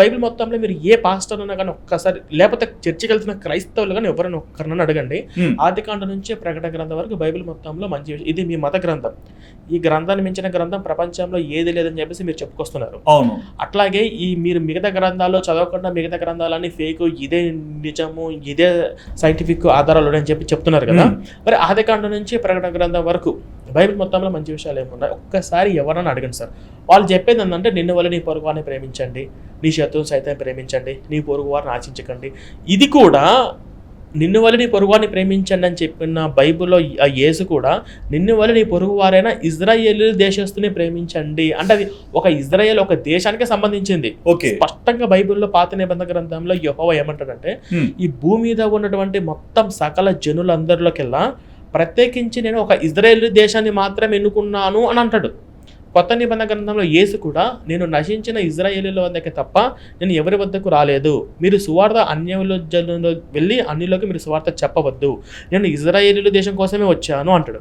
Bible మొత్తంలో మీరు ఏ pastor అన్నా కానీ ఒక్కసారి లేకపోతే చర్చికి వెళ్తున్న క్రైస్తవులు కానీ ఎవరైనా ఒక్కరినైనా అడగండి. ఆదికాండ నుంచి ప్రకటన గ్రంథం వరకు బైబిల్ మొత్తంలో మంచి విషయం. ఇది మీ మత గ్రంథం ఈ గ్రంథాన్ని మించిన గ్రంథం ప్రపంచంలో ఏది లేదని చెప్పేసి మీరు చెప్పుకొస్తున్నారు అవును అట్లాగే ఈ మీరు మిగతా గ్రంథాల్లో చదవకుండా మిగతా గ్రంథాలన్నీ ఫేక్ ఇదే నిజము ఇదే సైంటిఫిక్ ఆధారాలు అని చెప్పి చెప్తున్నారు కదా. మరి ఆదికాండ నుంచి ప్రకటన గ్రంథం వరకు బైబిల్ మొత్తంలో మంచి విషయాలు ఏమున్నాయి? ఒక్కసారి ఎవరన్నా అడగండి సార్. వాళ్ళు చెప్పేది ఏంటంటే నిన్ను వల్ల నీ పొరుగు వారిని ప్రేమించండి. నీ శత్రువుని సైతం ప్రేమించండి. నీ పొరుగు వారిని ఆశించకండి. ఇది కూడా నిన్ను వల్ల నీ పొరుగు వారిని ప్రేమించండి అని చెప్పిన బైబిల్లో ఆ యేసు కూడా నిన్ను వల్ల నీ పొరుగు వారైనా ఇజ్రాయేల్ దేశస్తుని ప్రేమించండి. అంటే అది ఒక ఇజ్రాయేల్ ఒక దేశానికి సంబంధించింది. ఓకే. స్పష్టంగా బైబిల్లో పాత నిబంధన గ్రంథంలో యెహోవా ఏమంటాడంటే. ఈ భూమి మీద ఉన్నటువంటి మొత్తం సకల జనులందరిలోకెల్లా ప్రత్యేకించి నేను ఒక ఇజ్రాయెల్ దేశాన్ని మాత్రం ఎన్నుకున్నాను అని అంటాడు. కొత్త నిబంధన గ్రంథంలో యేసు కూడా నేను నశించిన ఇజ్రాయేలీల వద్దకే తప్ప నేను ఎవరి వద్దకు రాలేదు. మీరు సువార్త అన్యుల జనులు వెళ్ళి అన్యులకు మీరు సువార్త చెప్పవద్దు. నేను ఇజ్రాయేలీల దేశం కోసమే వచ్చాను అంటాడు.